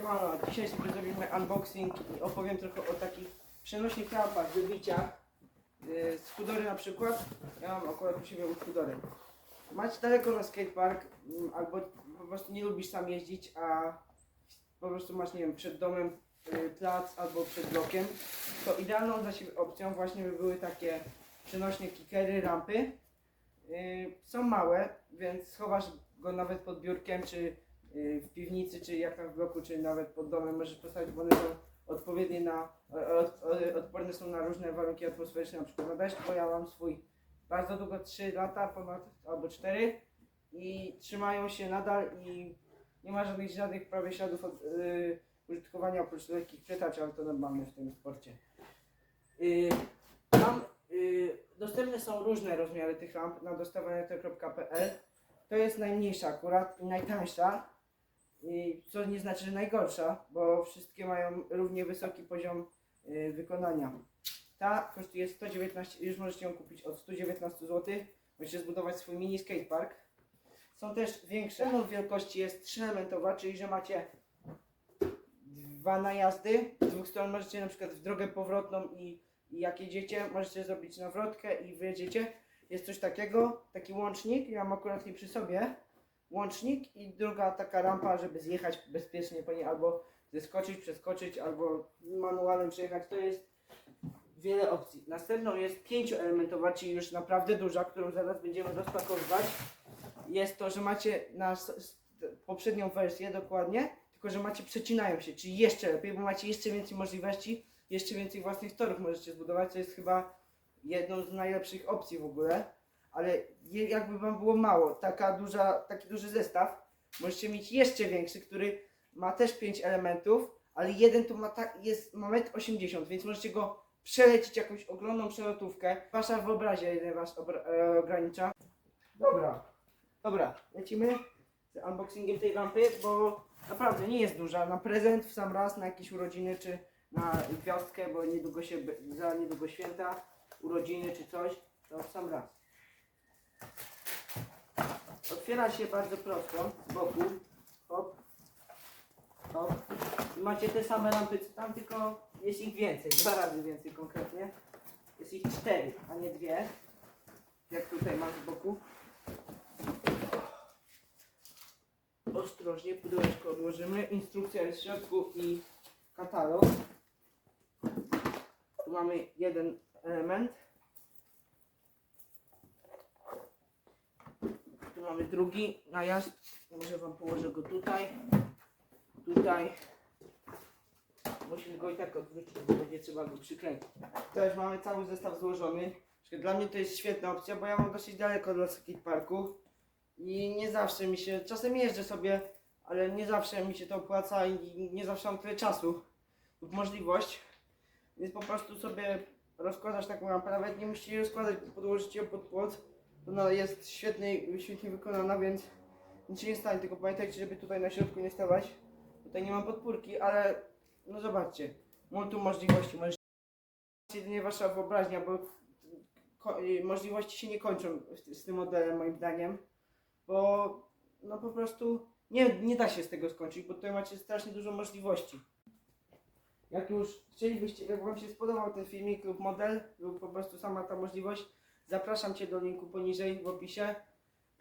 Siemano, dzisiaj sobie zrobimy unboxing i opowiem trochę o takich przenośnych lampach do bicia. Yy, Z Hudory na przykład. Ja mam akurat u siebie u Hudory. Macie daleko na skatepark mm, albo po prostu nie lubisz sam jeździć, a po prostu masz, nie wiem, przed domem yy, plac albo przed blokiem, to idealną dla siebie opcją właśnie by były takie przenośne kickery, rampy. Yy, Są małe, więc schowasz go nawet pod biurkiem, czy w piwnicy, czy jak tam w bloku, czy nawet pod domem możesz postawić, bo one są odpowiednie na, odporne są na różne warunki atmosferyczne, na przykład na deszcz, bo ja mam swój bardzo długo, 3 lata ponad, albo 4 i trzymają się nadal i nie ma żadnych, żadnych prawie śladów od, yy, użytkowania oprócz lekkich przetaczy, ale to normalne w tym sporcie. Yy, tam yy, dostępne są różne rozmiary tych lamp na dostawaneto.pl. To jest najmniejsza akurat i najtańsza. I co nie znaczy, że najgorsza, bo wszystkie mają równie wysoki poziom yy, wykonania. Ta kosztuje 119, już możecie ją kupić od 119 zł. Możecie zbudować swój mini skatepark. Są też większe. Jedną wielkości jest 3-elementowa, czyli że macie dwa najazdy. Z dwóch stron możecie na przykład w drogę powrotną i, i jak jedziecie, możecie zrobić nawrotkę i wyjedziecie. Jest coś takiego, taki łącznik, ja mam akurat jej przy sobie. Łącznik i druga taka rampa, żeby zjechać bezpiecznie po niej albo zeskoczyć, przeskoczyć, albo manualem przejechać. To jest wiele opcji. Następną jest pięcioelementowa, czyli już naprawdę duża, którą zaraz będziemy rozpakowywać. Jest to, że macie na poprzednią wersję dokładnie, tylko że macie przecinają się, czyli jeszcze lepiej, bo macie jeszcze więcej możliwości, jeszcze więcej własnych torów możecie zbudować, co jest chyba jedną z najlepszych opcji w ogóle. Ale jakby wam było mało, taka duża, taki duży zestaw, możecie mieć jeszcze większy, który ma też 5 elementów, ale jeden to ma tak, jest ma 1,80 m, więc możecie go przelecieć jakąś ogromną przelotówkę. Wasza wyobraźnia jeden was e, ogranicza. Dobra, dobra, lecimy z unboxingiem tej lampy, bo naprawdę nie jest duża. Na prezent w sam raz, na jakieś urodziny czy na gwiazdkę, bo niedługo się, za niedługo święta, urodziny czy coś, to w sam raz. Otwiera się bardzo prosto z boku. Hop. Hop. I macie te same lampy co tam, tylko jest ich więcej, dwa razy więcej konkretnie. Jest ich cztery, a nie dwie. Jak tutaj mam z boku. Ostrożnie, pudełeczko odłożymy. Instrukcja jest w środku i katalog. Tu mamy jeden element. Mamy drugi najazd. Może Wam położę go tutaj. Tutaj. Musimy go i tak odwrócić, bo będzie trzeba go przykleić. To już mamy cały zestaw złożony. Dla mnie to jest świetna opcja, bo ja mam dosyć daleko do skateparku. I nie zawsze mi się, czasem jeżdżę sobie, ale nie zawsze mi się to opłaca i nie zawsze mam tyle czasu lub możliwość. Więc po prostu sobie rozkładasz taką nawet nie musisz jej rozkładać, podłożyć ją pod płot. Ona jest świetnie, świetnie wykonana, więc nic się nie stanie, tylko pamiętajcie, żeby tutaj na środku nie stawać. Tutaj nie mam podpórki, ale no zobaczcie, multum możliwości. Możesz jedynie wasza wyobraźnia, bo możliwości się nie kończą z, z tym modelem moim zdaniem, bo no po prostu nie, nie da się z tego skończyć, bo tutaj macie strasznie dużo możliwości. Jak już chcielibyście, jak wam się spodobał ten filmik lub model, lub po prostu sama ta możliwość, zapraszam cię do linku poniżej w opisie.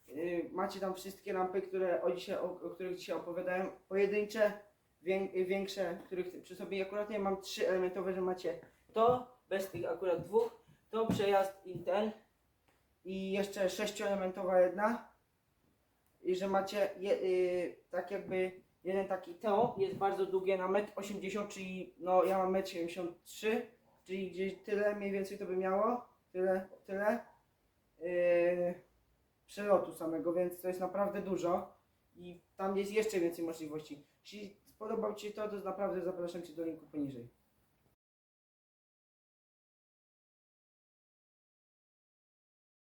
Yy, macie tam wszystkie lampy, które o, dzisiaj, o, o których dzisiaj opowiadałem. Pojedyncze, wię, większe, których przy sobie akurat nie mam. Trzy elementowe, że macie to, bez tych akurat dwóch, to przejazd i ten i jeszcze sześcioelementowa jedna. I że macie je, yy, tak jakby jeden taki to jest bardzo długie na 1,80 m, czyli no ja mam 1,73 m, czyli gdzieś tyle mniej więcej to by miało, tyle, tyle przelotu samego, więc to jest naprawdę dużo i tam jest jeszcze więcej możliwości. Jeśli spodobał Ci się to, to naprawdę zapraszam Cię do linku poniżej.